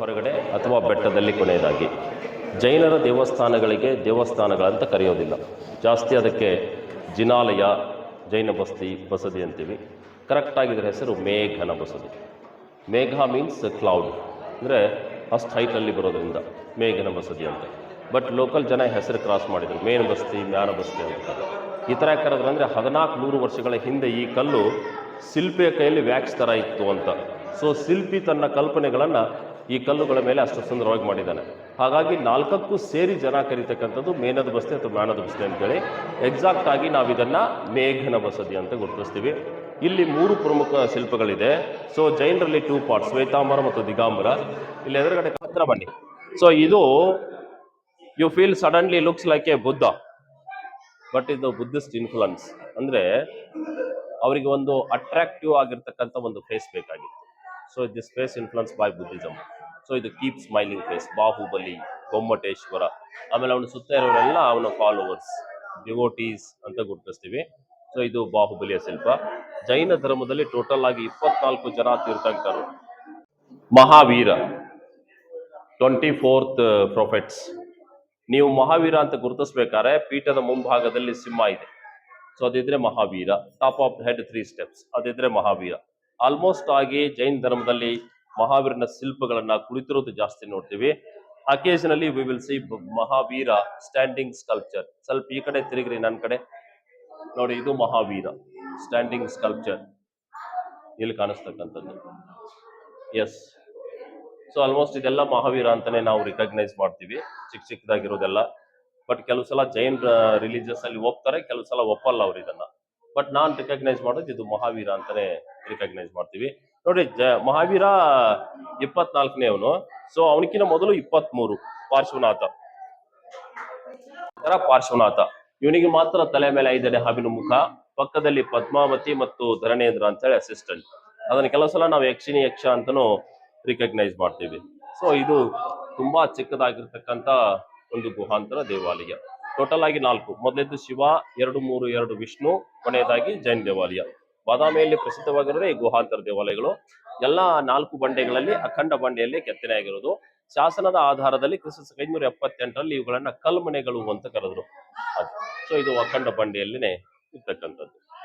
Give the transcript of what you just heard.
ಹೊರಗಡೆ ಅಥವಾ ಬೆಟ್ಟದಲ್ಲಿ ಕೊನೆಯದಾಗಿ. ಜೈನರ ದೇವಸ್ಥಾನಗಳಿಗೆ ದೇವಸ್ಥಾನಗಳಂತ ಕರೆಯೋದಿಲ್ಲ. ಜಾಸ್ತಿ ಅದಕ್ಕೆ ಜಿನಾಲಯ, ಜೈನ ಬಸ್ತಿ, ಬಸದಿ ಅಂತೀವಿ. ಕರೆಕ್ಟಾಗಿ ಇದರ ಹೆಸರು ಮೇಘನ ಬಸದಿ. ಮೇಘ ಮೀನ್ಸ್ ಕ್ಲೌಡ್ ಅಂದರೆ ಅಷ್ಟು ಹೈಟಲ್ಲಿ ಬರೋದ್ರಿಂದ ಮೇಘನ ಬಸದಿ ಅಂತ. ಬಟ್ ಲೋಕಲ್ ಜನ ಹೆಸರು ಕ್ರಾಸ್ ಮಾಡಿದರು. ಮೇನ್ ಬಸ್ತಿ, ಮ್ಯಾನ ಬಸ್ತಿ ಅಂತ. ಈ ಥರ ಕರೆದ್ರು ಅಂದರೆ ಹದಿನಾಲ್ಕು ನೂರು ವರ್ಷಗಳ ಹಿಂದೆ ಈ ಕಲ್ಲು ಶಿಲ್ಪಿಯ ಕೈಯಲ್ಲಿ ವ್ಯಾಕ್ಸ್ ಥರ ಇತ್ತು ಅಂತ. ಸೊ ಶಿಲ್ಪಿ ತನ್ನ ಕಲ್ಪನೆಗಳನ್ನು ಈ ಕಲ್ಲುಗಳ ಮೇಲೆ ಅಷ್ಟು ಸುಂದರವಾಗಿ ಮಾಡಿದ್ದಾನೆ. ಹಾಗಾಗಿ ನಾಲ್ಕಕ್ಕೂ ಸೇರಿ ಜನ ಕರೀತಕ್ಕಂಥದ್ದು ಮೇನದ ಬಸ್ತಿ ಅಥವಾ ಮ್ಯಾನದ ಬಸ್ತಿ ಅಂತೇಳಿ. ಎಕ್ಸಾಕ್ಟ್ ಆಗಿ ನಾವು ಇದನ್ನು ಮೇಘನ ಬಸದಿ ಅಂತ ಗುರುತಿಸ್ತೀವಿ. ಇಲ್ಲಿ ಮೂರು ಪ್ರಮುಖ ಶಿಲ್ಪಗಳಿದೆ. ಸೊ ಜೈನರಲ್ಲಿ ಟೂ ಪಾರ್ಟ್ ಶ್ವೇತಾಂಬರ ಮತ್ತು ದಿಗಾಂಬರ. ಇಲ್ಲಿ ಎದುರುಗಡೆ ಹತ್ರ ಬನ್ನಿ. ಸೊ ಇದು you feel suddenly looks like a Buddha but ಇದು ಬುದ್ಧಿಸ್ಟ್ ಇನ್ಫ್ಲುಯೆನ್ಸ್ ಅಂದರೆ ಅವರಿಗೆ ಒಂದು ಅಟ್ರಾಕ್ಟಿವ್ ಆಗಿರ್ತಕ್ಕಂಥ ಒಂದು ಫೇಸ್ ಬೇಕಾಗಿತ್ತು. So this face influence by Buddhism so ಇದು keep smiling face Bahubali Gommateshwara ಆಮೇಲೆ ಅವನ ಸುತ್ತ ಇರೋರೆಲ್ಲ ಅವನ ಫಾಲೋವರ್ಸ್ ಡಿವೋಟೀಸ್ ಅಂತ ಗುರುತಿಸ್ತೀವಿ. ಸೊ ಇದು ಬಾಹುಬಲಿಯ ಶಿಲ್ಪ. ಜೈನ ಧರ್ಮದಲ್ಲಿ ಟೋಟಲ್ ಆಗಿ ಇಪ್ಪತ್ನಾಲ್ಕು ಜನ ತೀರ್ಥಂಕರು. ಮಹಾವೀರ ಟ್ವೆಂಟಿ ಫೋರ್ತ್ ಪ್ರೊಫೆಟ್ಸ್ ನೀವು ಮಹಾವೀರ ಅಂತ ಗುರುತಿಸ್ಬೇಕಾದ್ರೆ ಪೀಠದ ಮುಂಭಾಗದಲ್ಲಿ ಸಿಂಹ ಇದೆ. So ಅದಿದ್ರೆ Mahavira top of head three steps ಅದಿದ್ರೆ Mahavira. Almost ಆಗಿ ಜೈನ್ ಧರ್ಮದಲ್ಲಿ ಮಹಾವೀರನ ಶಿಲ್ಪಗಳನ್ನ ಕುಳಿತಿರೋದು ಜಾಸ್ತಿ ನೋಡ್ತೀವಿ. Occasionally we will see Mahavira standing sculpture ಸ್ವಲ್ಪ ಈ ಕಡೆ ತಿರುಗ್ರಿ ನನ್ನ ಕಡೆ. ನೋಡಿ, ಇದು ಮಹಾವೀರ ಸ್ಟ್ಯಾಂಡಿಂಗ್ ಸ್ಕಲ್ಪ್ಚರ್ ಇಲ್ಲಿ ಕಾಣಿಸ್ತಕ್ಕಂಥದ್ದು. ಎಸ್ ಸೊ ಆಲ್ಮೋಸ್ಟ್ ಇದೆಲ್ಲ ಮಹಾವೀರ ಅಂತಾನೆ ನಾವು ರಿಕಗ್ನೈಸ್ ಮಾಡ್ತೀವಿ. ಚಿಕ್ಕ ಚಿಕ್ಕದಾಗಿರೋದೆಲ್ಲ. ಬಟ್ ಕೆಲವು ಸಲ ಜೈನ್ ರಿಲಿಜಿಯಸ್ ಅಲ್ಲಿ ಹೋಗ್ತಾರೆ ಕೆಲವು ಸಲ ಒಪ್ಪಲ್ಲ ಅವ್ರು ಇದನ್ನ. ಬಟ್ ನಾನ್ ರಿಕಗ್ನೈಸ್ ಮಾಡೋದು ಇದು ಮಹಾವೀರ ಅಂತಾನೆ ರಿಕಗ್ನೈಸ್ ಮಾಡ್ತೀವಿ. ನೋಡಿ, ಜ ಮಹಾವೀರ ಇಪ್ಪತ್ನಾಲ್ಕನೇ ಅವನು. ಸೊ ಅವನಕಿನ ಮೊದಲು ಇಪ್ಪತ್ಮೂರು ಪಾರ್ಶ್ವನಾಥ. ತರ ಪಾರ್ಶ್ವನಾಥ. ಇವನಿಗೆ ಮಾತ್ರ ತಲೆ ಮೇಲೆ ಐದೆಡೆ ಹಾವಿನ ಮುಖ, ಪಕ್ಕದಲ್ಲಿ ಪದ್ಮಾವತಿ ಮತ್ತು ಧರಣೇಂದ್ರ ಅಂತ ಹೇಳಿ ಅಸಿಸ್ಟೆಂಟ್ ಅದನ್ನ ಕೆಲವು ಸಲ ನಾವು ಯಕ್ಷಿಣಿ ಯಕ್ಷ ಅಂತಾನೂ ರಿಕಗ್ನೈಸ್ ಮಾಡ್ತೀವಿ. ಸೊ ಇದು ತುಂಬಾ ಚಿಕ್ಕದಾಗಿರ್ತಕ್ಕಂಥ ಒಂದು ಗುಹಾಂತರ ದೇವಾಲಯ. ಟೋಟಲ್ ಆಗಿ ನಾಲ್ಕು. ಮೊದಲೇದು ಶಿವ, ಎರಡು, ಮೂರು, ಎರಡು ವಿಷ್ಣು, ಕೊನೆಯದಾಗಿ ಜೈನ್ ದೇವಾಲಯ. ಬಾದಾಮಿಯಲ್ಲಿ ಪ್ರಸಿದ್ಧವಾಗಿರೋದೇ ಈ ಗುಹಾಂತರ ದೇವಾಲಯಗಳು. ಎಲ್ಲ ನಾಲ್ಕು ಬಂಡೆಗಳಲ್ಲಿ, ಅಖಂಡ ಬಂಡೆಯಲ್ಲಿ ಕೆತ್ತನೆ ಆಗಿರೋದು. ಶಾಸನದ ಆಧಾರದಲ್ಲಿ ಕ್ರಿಸ್ತ ಐನೂರ ಎಪ್ಪತ್ತೆಂಟರಲ್ಲಿ ಇವುಗಳನ್ನ ಕಲ್ಮನೆಗಳು ಅಂತ ಕರೆದ್ರು. ಸೊ ಇದು ಅಖಂಡ ಬಂಡೆಯಲ್ಲಿನೇ ಇರ್ತಕ್ಕಂಥದ್ದು.